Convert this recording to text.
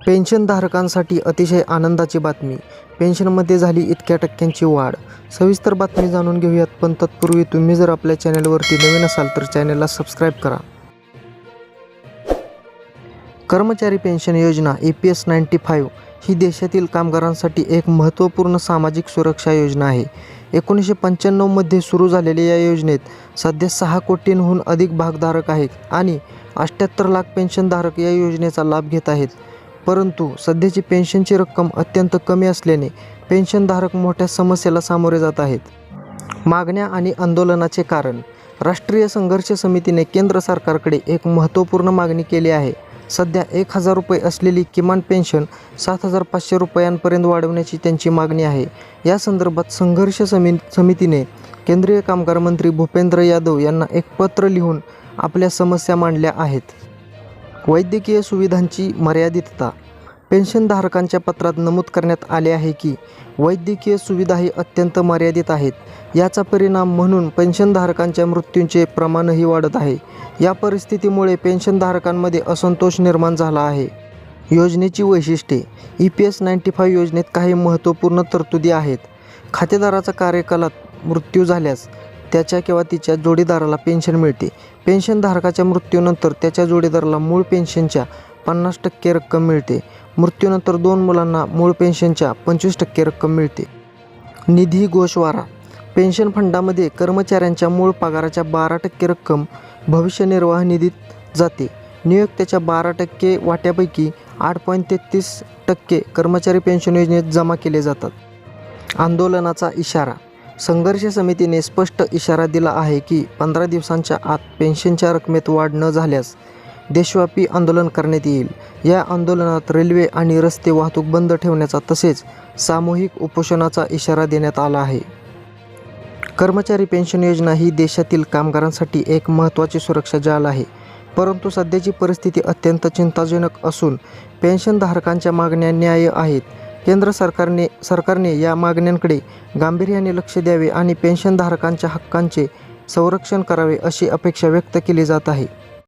पेन्शनधारकांसाठी अतिशय आनंदाची बातमी. पेन्शनमध्ये झाली इतक्या टक्क्यांची वाढ. सविस्तर बातमी जाणून घेऊयात पण तत्पूर्वी तुम्ही जर आपल्या चॅनलवरती नवीन असाल तर चॅनलला सबस्क्राईब करा. कर्मचारी पेन्शन योजना A P S ninety five ही देशातील कामगारांसाठी एक महत्त्वपूर्ण सामाजिक सुरक्षा योजना आहे. एकोणीसशे पंच्याण्णवमध्ये सुरू झालेल्या या योजनेत सध्या सहा कोटींहून अधिक भागधारक आहेत आणि अठ्ठ्याहत्तर लाख पेन्शनधारक या योजनेचा लाभ घेत आहेत. परंतु सध्याची पेन्शनची रक्कम अत्यंत कमी असल्याने पेन्शनधारक मोठ्या समस्येला सामोरे जात आहेत. मागण्या आणि आंदोलनाचे कारण. राष्ट्रीय संघर्ष समितीने केंद्र सरकारकडे एक महत्त्वपूर्ण मागणी केली आहे. सध्या एक हजार रुपये असलेली किमान पेन्शन सात हजार पाचशे रुपयांपर्यंत वाढवण्याची त्यांची मागणी आहे. या संदर्भात संघर्ष समि समितीने केंद्रीय कामगार मंत्री भूपेंद्र यादव यांना एक पत्र लिहून आपल्या समस्या मांडल्या आहेत. वैद्यकीय सुविधांची मर्यादितता. पेन्शनधारकांच्या पत्रात नमूद करण्यात आले आहे की वैद्यकीय सुविधाही अत्यंत मर्यादित आहेत. याचा परिणाम म्हणून पेन्शनधारकांच्या मृत्यूंचे प्रमाणही वाढत आहे. या परिस्थितीमुळे पेन्शनधारकांमध्ये असंतोष निर्माण झाला आहे. योजनेची वैशिष्ट्ये. E P S ninety five योजनेत काही महत्त्वपूर्ण तरतुदी आहेत. खातेदाराचा कार्यकालात मृत्यू झाल्यास त्याच्या किंवा तिच्या जोडीदाराला पेन्शन मिळते. पेन्शनधारकाच्या मृत्यूनंतर त्याच्या जोडीदाराला मूळ पेन्शनच्या पन्नास टक्के रक्कम मिळते. मृत्यूनंतर दोन मुलांना मूळ पेन्शनच्या पंचवीस टक्के रक्कम मिळते. निधी घोषवारा पेन्शन फंडामध्ये कर्मचाऱ्यांच्या मूळ पगाराच्या बारा टक्के रक्कम भविष्य निर्वाह निधीत जाते. नियोक्त्याच्या बारा टक्के वाट्यापैकी आठ पॉईंट तेहतीस टक्के कर्मचारी पेन्शन योजनेत जमा केले जातात. आंदोलनाचा इशारा. संघर्ष समितीने स्पष्ट इशारा दिला आहे की पंधरा दिवसांच्या आत पेन्शनच्या रकमेत वाढ न झाल्यास देशव्यापी आंदोलन करण्यात येईल. या आंदोलनात रेल्वे आणि रस्ते वाहतूक बंद ठेवण्याचा तसेच सामूहिक उपोषणाचा इशारा देण्यात आला आहे. कर्मचारी पेन्शन योजना ही देशातील कामगारांसाठी एक महत्त्वाची सुरक्षा जाल आहे. परंतु सध्याची परिस्थिती अत्यंत चिंताजनक असून पेन्शनधारकांच्या मागण्या न्याय आहेत. केंद्र सरकारने सरकारने या मागण्यांकडे गांभीर्याने लक्ष द्यावे आणि पेन्शनधारकांच्या हक्कांचे संरक्षण करावे अशी अपेक्षा व्यक्त केली जात आहे.